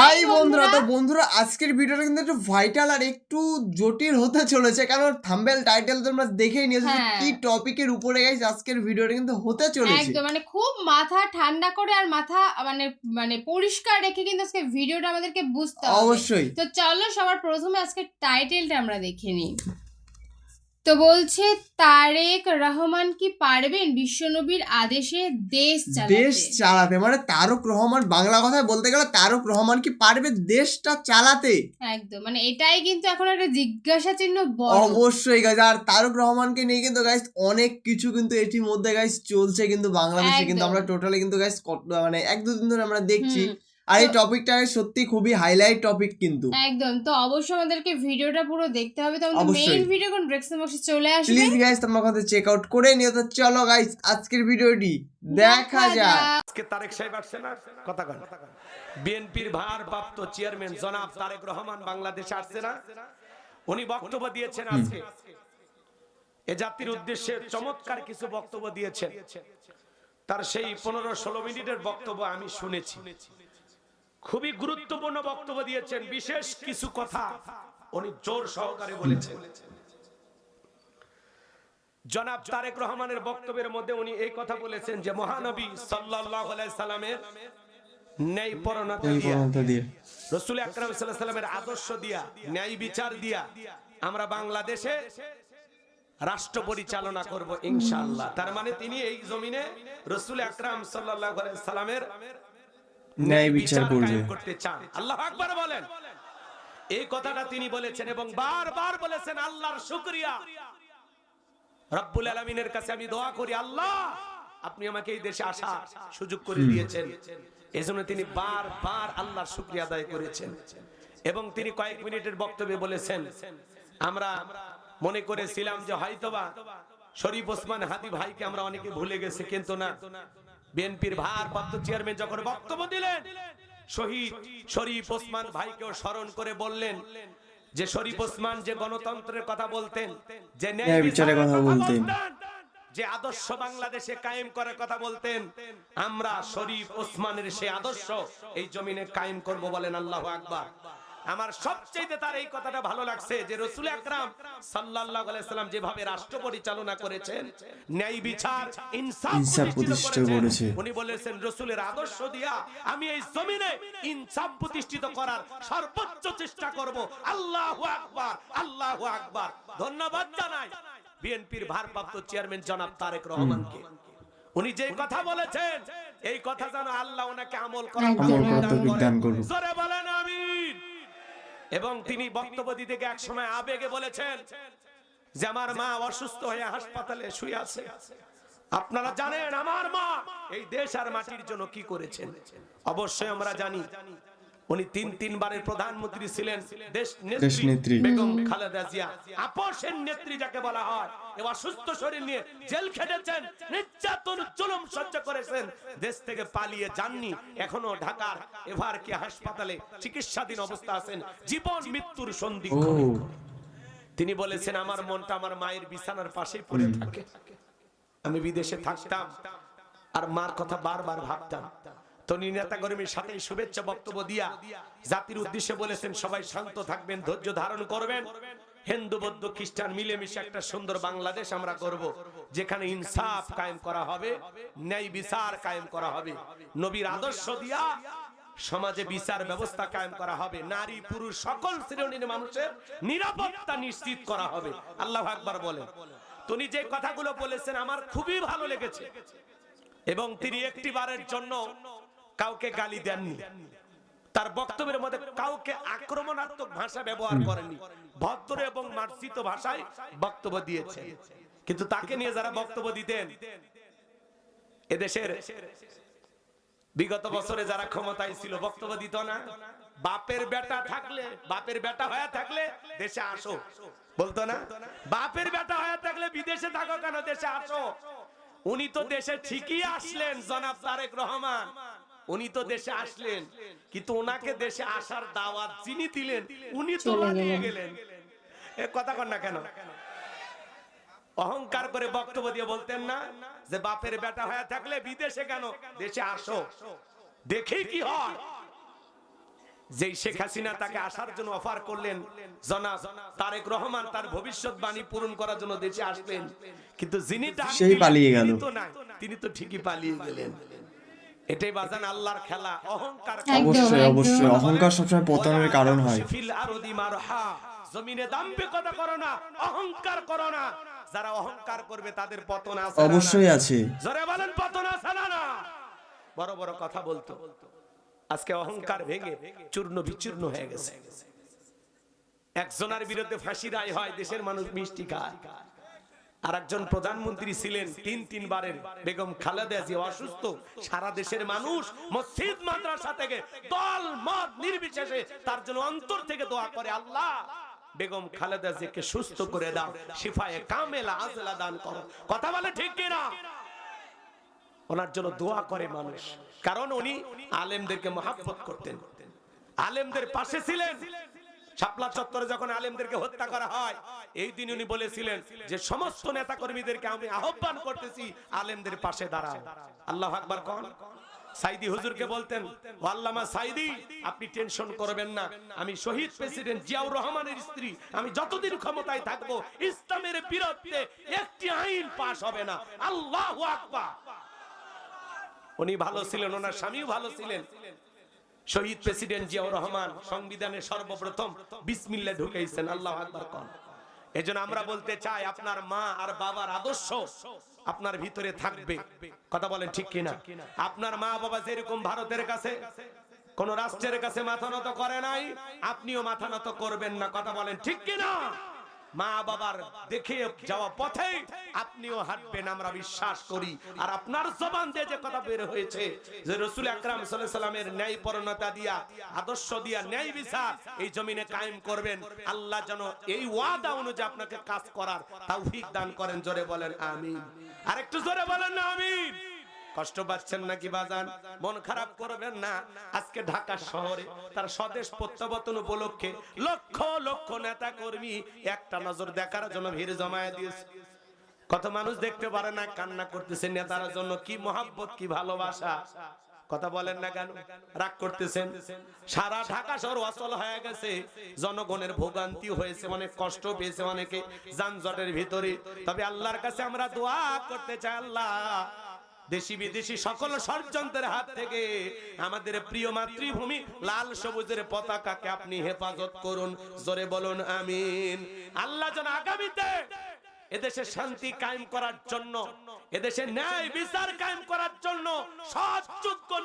High বন্ধুরা। তো বন্ধুরা আজকের ভিডিওটা কিন্তু একটু ভাইটাল আর একটু জটিল হতে চলেছে কারণ থাম্বেল টাইটেল তোমরা দেখেই নিয়েছো হ্যাঁ। কি টপিকের উপরে গাইস আজকের ভিডিওটা কিন্তু হতে চলেছে। একদম মানে খুব মাথা ঠান্ডা করে আর মাথা মানে মানে পরিষ্কার রেখে কিন্তু আজকে ভিডিওটা আমাদেরকে বুঝতে হবে। অবশ্যই। তো চলো সবার প্রথমে আজকে টাইটেলটা আমরা দেখে নিই। তো বলছে তারেক রহমান কি পারবেন বিশ্বনবীর আদেশে দেশ দেশ চালাতে মানে তারক রহমান বাংলা কথায় বলতে গেলে তারক রহমান কি পারবে দেশটা চালাতে? একদম মানে এটাই কিন্তু এখন একটা জিজ্ঞাসা চিহ্ন অবশ্যই গাইজ আর তারক রহমানকে নিয়ে কিন্তু গাইজ অনেক কিছু কিন্তু এটির মধ্যে গাইজ চলছে কিন্তু বাংলাদেশে কিন্তু আমরা টোটালি কিন্তু গাইজ মানে এক দুদিন ধরে আমরা দেখছি। আর এই টপিকটা সত্যি খুবই হাইলাইট টপিক কিন্তু। একদম তো অবশ্যই আমাদেরকে ভিডিওটা পুরো দেখতে হবে তো আমাদের মেইন ভিডিও কোন ডেসক্রিপশন বক্সে চলে আসবে? প্লিজ গাইজ তোমরা কথা চেক আউট করে নিও তো চলো গাইজ আজকের ভিডিওটি দেখা যাক। আজকে তারেক সাহেব আসছে না কথা কন। বিএনপির ভারপ্রাপ্ত চেয়ারম্যান জনাব তারেক রহমান বাংলাদেশে আসছে না উনি বক্তব্য দিয়েছেন আজকে। এ জাতির উদ্দেশ্যে চমৎকার কিছু বক্তব্য দিয়েছেন। তার সেই পনেরো ষোলো মিনিটের বক্তব্য আমি শুনেছি। খুবই গুরুত্বপূর্ণ বক্তব্য দিয়েছেন বিশেষ কিছু কথা উনি জোর সহকারে বলেছেন। জনাব তারেক রহমানের বক্তব্যের মধ্যে উনি এই কথা বলেছেন যে মহানবী সাল্লাল্লাহু আলাইহি সাল্লামের ন্যায় পরণতা দিয়া। রসুল আকরাম সাল্লাল্লাহু আলাইহি সাল্লামের আদর্শ দিয়া ন্যায় বিচার দিয়া আমরা বাংলাদেশে রাষ্ট্র পরিচালনা করব ইনশাআল্লাহ। তার মানে তিনি এই জমিনে রসুল আকরাম সাল্লাল্লাহু আলাইহি সাল্লামের ন্যায় বিচার করবে। কায়েম করতে চান। আল্লাহ আকবার বলেন। এই কথাটা তিনি বলেছেন এবং বারবার বলেছেন আল্লাহর শুকরিয়া। রব্বুল আলমিনের কাছে আমি দোয়া করি আল্লাহ আপনি আমাকে এই দেশে আসা সুযোগ করে দিয়েছেন। এজন্য তিনি বারবার আল্লাহর শুক্রিয়া আদায় করেছেন। এবং তিনি কয়েক মিনিটের বক্তব্যে বলেছেন আমরা মনে করেছিলাম যে হয়তোবা শরীফ ওসমান হাদি ভাইকে আমরা অনেকে ভুলে গেছি কিন্তু না। বিএনপির ভারপ্রাপ্ত চেয়ারম্যান যখন বক্তব্য দিলেন শহীদ শরীফ ওসমান ভাইকেও স্মরণ করে বললেন যে শরীফ ওসমান যে গণতন্ত্রের কথা বলতেন যে ন্যায় বিচারের কথা বলতেন। যে আদর্শ বাংলাদেশে কায়েম করার কথা বলতেন আমরা শরীফ ওসমানের সেই আদর্শ এই জমিনে কায়েম করব বলেন আল্লাহ আকবার আমার সবচেয়ে তার এই কথাটা ভালো লাগছে যে রসুল আকরাম সাল্লাল্লাহু আলাইহি সাল্লাম যেভাবে রাষ্ট্র পরিচালনা করেছেন ন্যায় বিচার ইনসাফ ইনসাফ প্রতিষ্ঠা করেছে। উনি বলেছেন রসুলের আদর্শ দিয়া আমি এই জমিনে ইনসাফ প্রতিষ্ঠিত করার সর্বোচ্চ চেষ্টা করব আল্লাহু আকবার আল্লাহু আকবার ধন্যবাদ জানাই বিএনপির ভারপ্রাপ্ত চেয়ারম্যান জনাব তারেক রহমানকে উনি যে কথা বলেছেন এই কথা যেন আল্লাহ ওনাকে আমল করার। দান করুন। জোরে বলেন আমিন এবং তিনি বক্তব্য দিতে গিয়ে এক সময় আবেগে বলেছেন যে আমার মা অসুস্থ হয়ে হাসপাতালে শুয়ে আছে। আপনারা জানেন আমার মা এই দেশ আর মাটির জন্য কি করেছেন? অবশ্যই আমরা জানি। উনি তিন তিনবারের প্রধানমন্ত্রী ছিলেন। দেশ নেত্রী বেগম খালেদা জিয়া। আপসের নেত্রী যাকে বলা হয়। এ অসুস্থ শরীর নিয়ে জেল খেটেছেন নির্যাতন জুলুম সহ্য করেছেন। দেশ থেকে পালিয়ে যাননি এখনও ঢাকার এভার কে হাসপাতালে চিকিৎসাধীন অবস্থা আছেন। জীবন মৃত্যুর সন্ধিক্ষণে তিনি বলেছেন আমার মনটা আমার মায়ের বিছানার পাশেই পড়ে থাকে। আমি বিদেশে থাকতাম আর মার কথা বারবার ভাবতাম। সমাজে বিচার ব্যবস্থা কায়েম করা হবে। নারী, পুরুষ, সকল শ্রেণির মানুষের নিরাপত্তা নিশ্চিত করা হবে। আল্লাহ আকবার বলেন। তিনি যে কথাগুলো বলেছেন, আমার খুবই ভালো লেগেছে। এবং তিনি একটি বারের জন্য কাউকে গালি দেননি। তার বক্তব্যের মধ্যে কাউকে আক্রমণাত্মক ভাষা ব্যবহার করেননি। ভদ্র এবং মার্জিত ভাষায় বক্তব্য দিয়েছেন। কিন্তু তাকে নিয়ে যারা বক্তব্য দিতেন, এদেশের বিগত বছরে যারা ক্ষমতায় ছিল, বক্তব্য দিত না। বাপের বেটা থাকলে, বাপের বেটা হয়ে থাকলে দেশে আসো। বলতো না, বাপের বেটা হয়ে থাকলে বিদেশে থাকো কেন, দেশে আসো। উনি তো দেশে ঠিকই আসলেন, জনাব তারেক রহমান। উনি তো দেশে আসলেন কিন্তু ওনাকে দেশে আসার দাওয়াত যিনি দিলেন উনি তো নিয়ে গেলেন। এ কথা কন না কেন? অহংকার করে বক্তব্য দিয়ে বলতেন না যে বাপের বেটা হয়ে থাকলে বিদেশে কেন? দেশে আসো। দেখি কি হয় যেই শেখ হাসিনা তাকে আসার জন্য অফার করলেন জনাব তারেক রহমান তার ভবিষ্যৎবাণী পূরণ করার জন্য দেশে আসলেন কিন্তু যিনি ডাক সেই পালিয়ে গেল। তিনি তো তিনি তো ঠিকই পালিয়ে গেলেন। এটাই বাজান আল্লাহর খেলা অহংকার অবশ্যই অবশ্যই। অহংকার সবসময় পতনের কারণ হয়। ফিল আরদি মারহা জমিনে দাম্ভিকতা করো না অহংকার করো না। যারা অহংকার করবে তাদের পতন আছে? অবশ্যই আছে। জোরে বলেন পতন আছে না না? বড় বড় কথা বলতো। আজকে অহংকার ভেঙে চূর্ণ বিচূর্ণ হয়ে গেছে। একজনের বিরুদ্ধে ফাঁসি রায় হয় দেশের মানুষ মিষ্টি খায়। আর একজন প্রধানমন্ত্রী ছিলেন, তিন তিনবারের বেগম খালেদা জিয়া অসুস্থ। সারা দেশের মানুষ মসজিদ, মাদ্রাসা থেকে দল, মত নির্বিশেষে তার জন্য অন্তর থেকে দোয়া করে, আল্লাহ, বেগম খালেদা জিয়াকে সুস্থ করে দাও, শিফায়ে কামেলা আজলা দান করো। কথা বলে ঠিক কিনা? ওনার জন্য দোয়া করে মানুষ। কারণ উনি আলেমদেরকে মহাব্বত করতেন। আলেমদের পাশে ছিলেন শাপলা চত্বরে যখন আলেমদেরকে হত্যা করা হয়, এই দিন উনি বলেছিলেন যে সমস্ত নেতা কর্মীদেরকে আমি আহ্বান করতেছি আলেমদের পাশে দাঁড়াও। আল্লাহ আকবার কোন। সাইদি হুজুরকে বলতেন আল্লামা সাইদি, আপনি টেনশন করবেন না। আমি শহীদ প্রেসিডেন্ট জিয়াউর রহমানের স্ত্রী। আমি যতদিন ক্ষমতায় থাকব, ইসলামের বিরুদ্ধে একটি আইন পাশ হবে না। আল্লাহু উনি ভালো ছিলেন, ওনার স্বামীও ভালো ছিলেন। শহীদ প্রেসিডেন্ট জিয়াউর রহমান সংবিধানের সর্বপ্রথম বিসমিল্লা ঢুকাইছেন, আল্লাহ আকবার কন। এজন্য আমরা বলতে চাই, আপনার মা আর বাবার আদর্শ আপনার ভিতরে থাকবে। কথা বলেন ঠিক কিনা? আপনার মা বাবা যেরকম ভারতের কাছে, কোন রাষ্ট্রের কাছে মাথা নত করে নাই, আপনিও মাথা নত করবেন না। কথা বলেন ঠিক কিনা? মা বাবার দেখে যাওয়া পথে আপনিও হাঁটবেন, আমরা বিশ্বাস করি। আর আপনার জবান দিয়ে যে কথা বের হয়েছে, যে রসুল আকরাম সাল্লামের ন্যায় পরণতা দিয়া, আদর্শ দিয়া ন্যায় বিচার এই জমিনে কায়েম করবেন, আল্লাহ যেন এই ওয়াদা অনুযায়ী আপনাকে কাজ করার তৌফিক দান করেন। জোরে বলেন, আমিন। আরেকটু জোরে বলেন না, আমিন। কষ্ট পাচ্ছেন নাকি বাজান? মন খারাপ করবেন না। আজকে ঢাকা শহরে তার স্বদেশ প্রত্যাবর্তন উপলক্ষে লক্ষ লক্ষ নেতা কর্মী একটা নজর দেখার জন্য ভিড় জমায়ে দিয়েছে। কত মানুষ দেখতে পারে না, কান্না করতেছে নেতার জন্য। কি মহাব্বত, কি ভালোবাসা। কথা বলেন না কেন? রাগ করতেছেন। সারা ঢাকা শহর অচল হয়ে গেছে। জনগণের ভোগান্তি হয়েছে, অনেক কষ্ট পেয়েছে অনেকে যানজটের ভিতরে। তবে আল্লাহর কাছে আমরা দোয়া করতে চাই, আল্লাহ। দেশি বিদেশি সকল ষড়যন্ত্রের হাত থেকে আমাদের প্রিয় মাতৃভূমি লাল সবুজের পতাকাকে আপনি হেফাজত করুন, জোরে বলুন আমিন। আল্লাহ যেন আগামীতে এদেশে শান্তি কায়েম করার জন্য, এদেশে ন্যায় বিচার কায়েম করার জন্য সৎ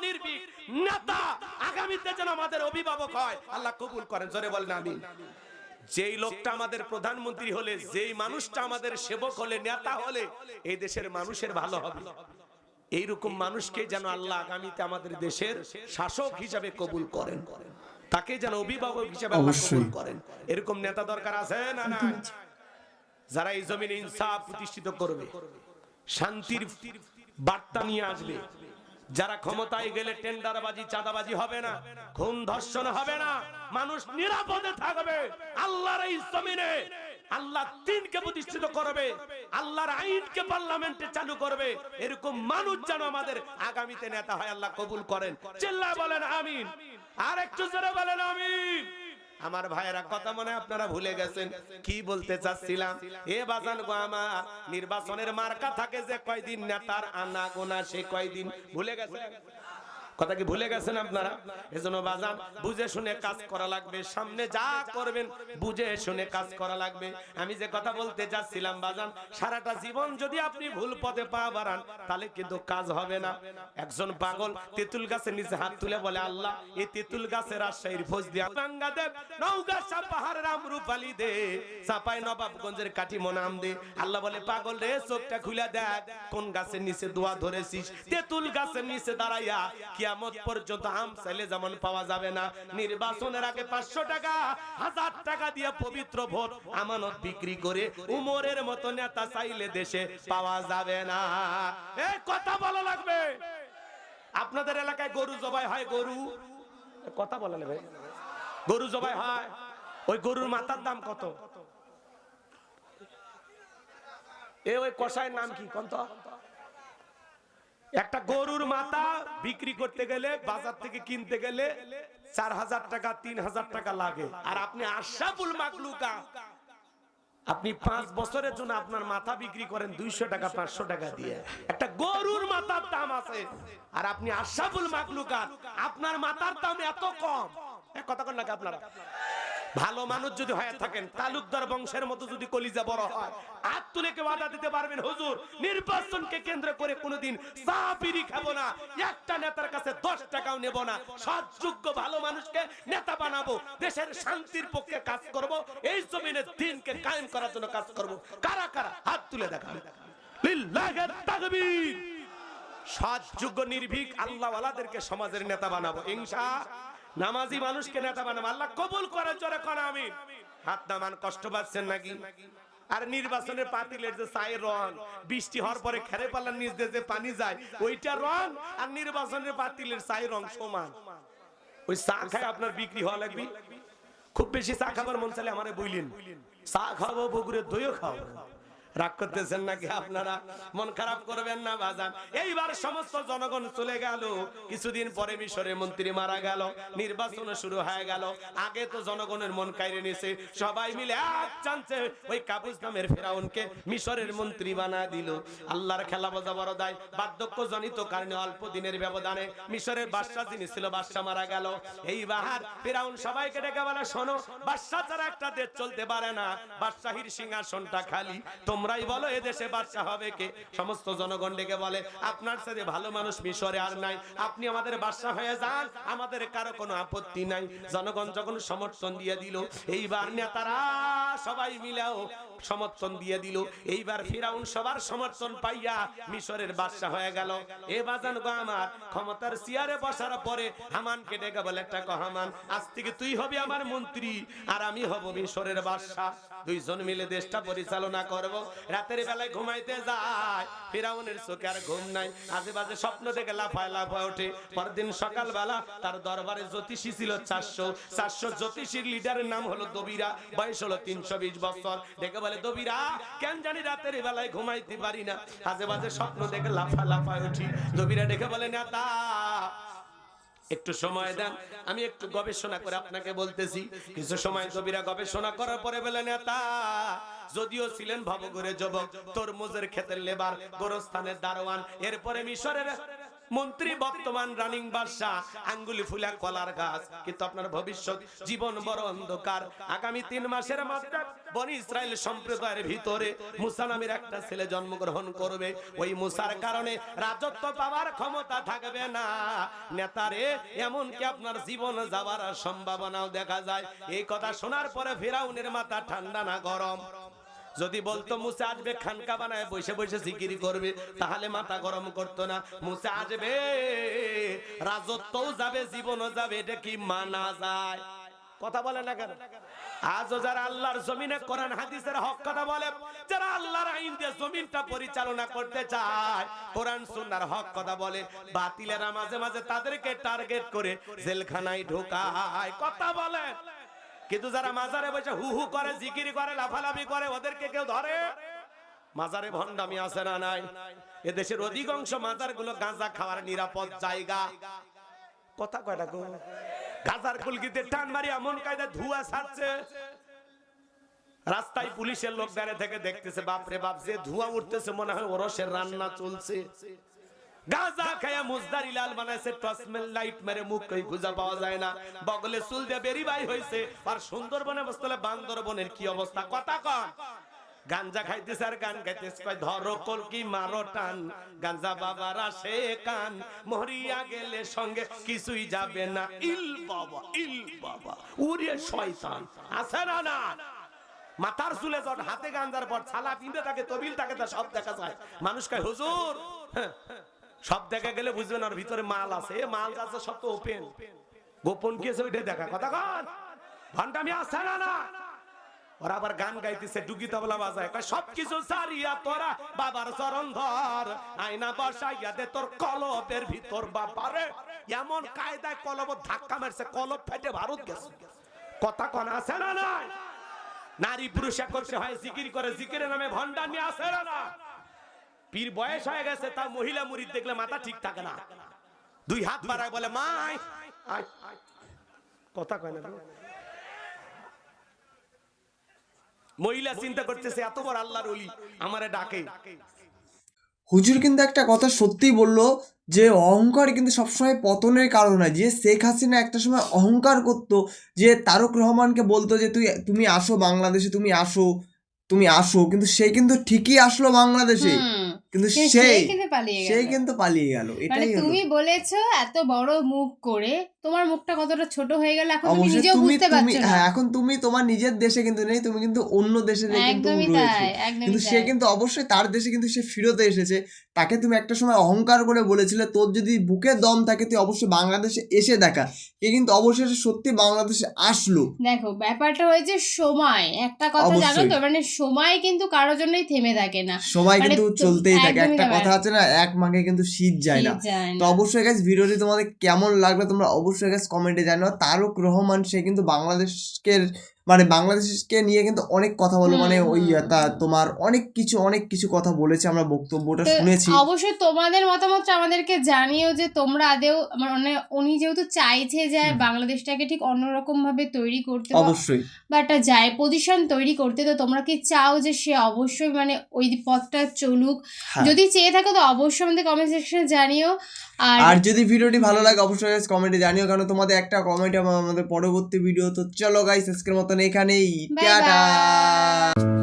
নির্ভীক নেতা আগামীতে যেন আমাদের অভিভাবক হয়। আল্লাহ কবুল করেন, জোরে বলেন আমিন। যেই লোকটা আমাদের প্রধানমন্ত্রী হলে, যেই মানুষটা আমাদের সেবক হলে, নেতা হলে, এই দেশের মানুষের ভালো হবে। এইরকম মানুষকে যেন আল্লাহ আগামীতে আমাদের দেশের শাসক হিসাবে কবুল করেন। তাকে যেন অভিভাবক হিসাবে কবুল করেন। এরকম নেতা দরকার আছে না না যারা এই জমিনে ইনসাফ প্রতিষ্ঠিত করবে শান্তির বার্তা নিয়ে আসবে। যারা ক্ষমতায় গেলে টেন্ডারবাজি চাঁদাবাজি হবে না। খুন ধর্ষণ হবে না। মানুষ নিরাপদে থাকবে। আল্লাহর এই জমিনে আল্লাহ দিনকে প্রতিষ্ঠিত করবে, আল্লাহর আইনকে পার্লামেন্টে চালু করবে। এরকম মানুষ যেন আমাদের আগামীতে নেতা হয়, আল্লাহ কবুল করেন। চিল্লা বলেন আমিন। আর একটু জোরে বলেন আমিন। আমার ভাইয়েরা, কথা মনে আপনারা ভুলে গেছেন। কি বলতে চাচ্ছিলাম? এ বাজান গো আমার, নির্বাচনের মার্কা থাকে যে কয়দিন নেতার আনা গোনা সে কয়দিন ভুলে গেছে কথা কি ভুলে গেছেন আপনারা? এজন্য বাজান, বুঝে শুনে কাজ করা লাগবে, সামনে যা করবেন, বুঝে শুনে কাজ করা লাগবে। আমি যে কথা বলতে যাচ্ছিলাম বাজান, সারাটা জীবন যদি আপনি ভুল পথে পা বাড়ান, তাহলে কিন্তু কাজ হবে না। একজন পাগল তেঁতুল গাছের নিচে হাত তুলে বলে, আল্লাহ, এই তেঁতুল গাছের রাজশাহীর ফোজ দিয়া গঙ্গা দেব নৌকা চা পাহাড় রাম রূপালি দে, চাপাই নবাবগঞ্জের কাঠি মনাম দে। আল্লাহ বলে, পাগল রে, চোখটা খুলে দেখ, কোন গাছের নিচে দোয়া ধরেছিস? তেঁতুল গাছের নিচে দাঁড়াইয়া কিয়ামত পর্যন্ত আম চাইলে যেমন পাওয়া যাবে না। নির্বাচনের আগে পাঁচশো টাকা, হাজার টাকা দিয়ে পবিত্র ভোট, আমানত বিক্রি করে উমরের মতো নেতা চাইলে দেশে পাওয়া যাবে না। এ, কথা বলা লাগবে। আপনাদের এলাকায় গরু জবাই হয় গরু? কথা বলা লাগবে। গরু জবাই হয়? ওই গরুর মাথার দাম কত? এ, ওই কষায়ের নাম কি? কন্ত। একটা গরুর মাথা বিক্রি করতে গেলে, বাজার থেকে কিনতে গেলে চার হাজার টাকা, তিন হাজার টাকা লাগে। আর আপনি আশাফুল মাকলুকা আপনি পাঁচ বছরের জন্য আপনার মাথা বিক্রি করেন দুইশো টাকা, পাঁচশো টাকা দিয়ে। একটা গরুর মাথার দাম আছে। আর আপনি আশাফুল মাকলুকাত আপনার মাথার দাম এত কম। কথা কন নাকি আপনারা? ভালো মানুষ যদি হয়ে থাকেন, তালুকদার বংশের মতো যদি কলিজা বড় হয়, হাত তুলে কে বাধা দিতে পারবেন? হুজুর, নির্বাচনকে কেন্দ্র করে কোনোদিন চা বিড়ি খাব না। একটা নেতার কাছে দশ টাকাও নেব না। সৎযোগ্য ভালো মানুষকে নেতা বানাবো, দেশের শান্তির পক্ষে কাজ করব, এই জমিনের দিনকে কায়েম করার জন্য কাজ করব। কারা কারা? হাত তুলে দেখাবে লিল্লাহির তাকবীর। সৎযোগ্য, নির্ভীক, আল্লাহওয়ালাদেরকে সমাজের নেতা বানাবো। ইনশা নামাজি মানুষকে নেতা বানাবো। আল্লাহ কবুল করার জন্য করা আমি হাত নামান, কষ্ট পাচ্ছেন নাকি? আর নির্বাচনের পাতিলের যে চায়ের রং, বৃষ্টি হওয়ার পরে খেরে পাল্লার নিচ দিয়ে যে পানি যায়, ওইটা রং আর নির্বাচনের পাতিলের চায়ের রং সমান। ওই চা খায় আপনার বিক্রি হওয়া লাগবে? খুব বেশি চা খাবার মন চাইলে আমারে বইলেন। চা খাব বগুড়ে দইও খাও রাগ করতেছেন নাকি আপনারা? মন খারাপ করবেন না, বাজান। এইবার সমস্ত জনগণ চলে গেল। কিছুদিন পরে মিশরে মন্ত্রী মারা গেল। নির্বাচন শুরু হয়ে গেল। আগে তো জনগণের মন কাইরে নিছে। সবাই মিলে এক চান্সে ওই কাবুজ নামের ফেরাউনকে মিশরের মন্ত্রী বানা দিল। আল্লাহর খেলা বোঝা বড় দায়। বার্ধক্য জনিত কারণে অল্প দিনের ব্যবধানে মিশরের বাদশাহ যিনি ছিল, বাদশাহ মারা গেল। এই বাহার ফেরাউন সবাইকে ডেকে বলে, শোনো, বাদশাহ ছাড়া একটা দেশ চলতে পারে না। বাদশাহীর সিংহাসনটা খালি। তোমরাই বলো, এ দেশে বাদশাহ হবে কে? সমস্ত জনগণ ডেকে বলে, আপনার সাথে ভালো মানুষ, মিশরে আর নাই। আপনি আমাদের বাদশাহ হয়ে যান, আমাদের কারও কোনো আপত্তি নাই। জনগণ যখন সমর্থন দিয়ে দিল, এইবার নেতারা সবাই মিলেও সমর্থন দিয়ে দিল। এইবার ফিরাউন সবার সমর্থন পাইয়া মিশরের বাদশাহ হয়ে গেল। এ বাজান গো আমার, ক্ষমতার চেয়ারে বসার পরে হামানকে ডেকে বলে, একটা হামান, আজ থেকে তুই হবি আমার মন্ত্রী, আর আমি হব মিশরের বাদশাহ। দুইজন মিলে দেশটা পরিচালনা করব। রাতের বেলায় ঘুমাইতে যায়। ফিরাউনের চোখে আর ঘুম নাই। বাজে স্বপ্ন দেখে লাফায় লাফায় ওঠে। পরদিন সকালবেলা তার দরবারে জ্যোতিষী ছিল চারশো। চারশো জ্যোতিষীর লিডারের নাম হলো দবিরা। বয়স হলো তিনশো বিশ বছর। দেখে বলে, দবিরা, কেন জানি রাতের বেলায় ঘুমাইতে পারি না? বাজে স্বপ্ন দেখে লাফা লাফায় উঠি। দবিরা দেখে বলে, নেতা একটু সময় দেন, আমি একটু গবেষণা করে আপনাকে বলতেছি। কিছু সময় কবিরা গবেষণা করার পরে বলে, নেতা, যদিও ছিলেন ভবঘুরে যুবক, তরমুজের ক্ষেতের লেবার, গোরস্থানের দারোয়ান, এরপরে মিশরের মন্ত্রী, বর্তমান রানিং বাদশাহ, আঙ্গুলি ফুলা কলার গাছ। কিন্তু আপনার ভবিষ্যৎ জীবন বড় অন্ধকার। আগামী তিন মাসের মধ্যে বনি ইসরায়েল সম্প্রদায়ের ভিতরে মুসা নামের একটা ছেলে জন্মগ্রহণ করবে। ওই মুসার কারণে রাজত্ব পাওয়ার ক্ষমতা থাকবে না। নেতারে, এমনকি আপনার জীবন যাওয়ার সম্ভাবনাও দেখা যায়। এই কথা শোনার পরে ফেরাউনের মাথা ঠান্ডা না গরম। যদি বলতো মুসে আসবে খানকা বানায় বসে বসে জিকিরি করবে তাহলে মাথা গরম করতো না। মুসে আসবে রাজত্বও যাবে জীবনও যাবে এটা কি মানা যায়? কথা বলে না কেন? আজও যারা আল্লাহর জমিনে কোরআন হাদিসের হক কথা বলে যারা আল্লাহর আইন দিয়ে জমিনটা পরিচালনা করতে চায় কোরআন সুন্নাহর হক কথা বলে বাতিলেরা মাঝে মাঝে তাদেরকে টার্গেট করে জেলখানায় ঢোকায়। কথা বলে কিন্তু যারা মাজারে বসে হু হু করে, জিকির করে, লাফালাফি করে, ওদেরকে কেউ ধরে? মাজারে ভণ্ডামি আছে না নাই? এদেশের অধিকাংশ মাজারগুলো গাঁজা খাওয়ার নিরাপদ জায়গা। কথা কয়টা গো? গাজার কুলকিতে টান মারি এমন কায়দা ধোঁয়া ছাড়ছে। রাস্তায় পুলিশের লোক দাঁড়িয়ে থেকে দেখতেছে, বাপরে বাপ, যে ধুয়া উঠতেছে, মনে হয় ওরসের রান্না চলছে। গাজা খায়া মুজদারি লাল বানাইছে টসমেল লাইট মেরে মুখ কই খুঁজা পাওয়া যায় না। বগলে চুল দিয়ে বেরি বাই হইছে আর সুন্দরবনে বসতলে বান্দরবনের কি অবস্থা? কথা কন। গাঞ্জা খাইতেছে আর গান গাইতেছে কয় ধরো কলকি মারো টান গাঞ্জা বাবার আসে কান মরিয়া গেলে সঙ্গে কিছুই যাবে না। ইল বাবা ইল বাবা উরে শয়তান আছে না না? মাথার চুলে জট হাতে গাঞ্জার পর ছালা পিঁধে থাকে তবিল থাকে তা সব দেখা যায়। মানুষ কয় হুজুর হ্যাঁ, সব দেখা গেলে বুঝবেন আর ভিতরে মাল আছে। মাল আছে সব তো ওপেন গোপন কি আছে ওইটাই দেখা। কথা কন। ঘন্টামি আছে না না? ওরা আবার গান গাইতেছে, ডুগি তবলা বাজায়। কয় সারিয়া তোরা বাবার চরণ ধর। আয়না বসাইয়া দে তোর কলবের ভিতর বাপারে এমন কায়দায় কলব ধাক্কা মারছে কলব ফেটে ভারত গেছে। কথা কন, আছে না নাই? নারী পুরুষ একত্রে হয়, জিকির করে। জিকিরের নামে আসে না না? পীর বয়স হয়ে গেছে তা মহিলা মুরিদ দেখলে মাথা ঠিক থাকে না। দুই হাত বাড়ায় বলে মাই। কথা কয় না মহিলা চিন্তা করতেছে এত বড় আল্লাহর ওলি আমারে ডাকে। হুজুর কিন্তু একটা কথা সত্যিই বলল যে অহংকার কিন্তু সবসময় পতনের কারণ হয়। যে শেখ হাসিনা একটা সময় অহংকার করতো যে তারক রহমানকে বলতো যে তুই তুমি আসো বাংলাদেশে তুমি আসো তুমি আসো। কিন্তু সে কিন্তু ঠিকই আসলো বাংলাদেশে। হুম। কিন্তু সেই সেই কিন্তু পালিয়ে সেই গেল। কিন্তু পালিয়ে গেল মানে এটাই তুমি বলেছ এত বড় মুখ করে তোমার মুখটা কতটা ছোট হয়ে গেল এখন তুমি নিজেও বুঝতে পারছ না। হ্যাঁ এখন তুমি তোমার নিজের দেশে কিন্তু নেই তুমি কিন্তু অন্য দেশে কিন্তু একদমই রয়েছে। কিন্তু সে কিন্তু অবশ্যই তার দেশে কিন্তু সে ফিরতে এসেছে। তাকে তুমি একটা সময় অহংকার করে বলেছিলে তোর যদি বুকে দম থাকে তুই অবশ্যই বাংলাদেশে এসে দেখা। এ কিন্তু অবশেষে সত্যি বাংলাদেশে আসলো। দেখো ব্যাপারটা হয়েছে সময়। একটা কথা জানো। তো মানে সময় কিন্তু কারোর জন্যই থেমে থাকে না। সময় মানে কিন্তু চলতেই থাকে। একটা কথা আছে না এক মাঘে কিন্তু শীত যায় না। তো অবশ্যই গাছ ভিডিওটি তোমাদের কেমন লাগল তোমরা অবশ্যই গাছ কমেন্টে জানাও। তারক রহমান সে কিন্তু বাংলাদেশকে মানে বাংলাদেশকে নিয়ে কিন্তু অনেক কথা বলো মানে ওই তা তোমার অনেক কিছু অনেক কিছু কথা বলেছে আমরা বক্তব্যটা শুনেছি। অবশ্যই তোমাদের মতামতটা আমাদেরকে জানিও যে তোমরা আদেও মানে উনি যেহেতু চাইছে যে বাংলাদেশটাকে ঠিক অন্যরকম ভাবে তৈরি করতে অবশ্যই। বা একটা যায় পজিশন তৈরি করতে তো তোমরা কি চাও যে সে অবশ্যই মানে ওই পথটা চলুক? হ্যাঁ। যদি চেয়ে থাকো তো অবশ্যই আমাদের কমেন্ট সেকশনে জানিও। আর যদি ভিডিওটি ভালো লাগে অবশ্যই কমেন্টে জানিও কারণ তোমাদের একটা কমেন্ট আমাদের পরবর্তী ভিডিও তো চলো গাইস আজকের মতন এখানেই Bye টাটা.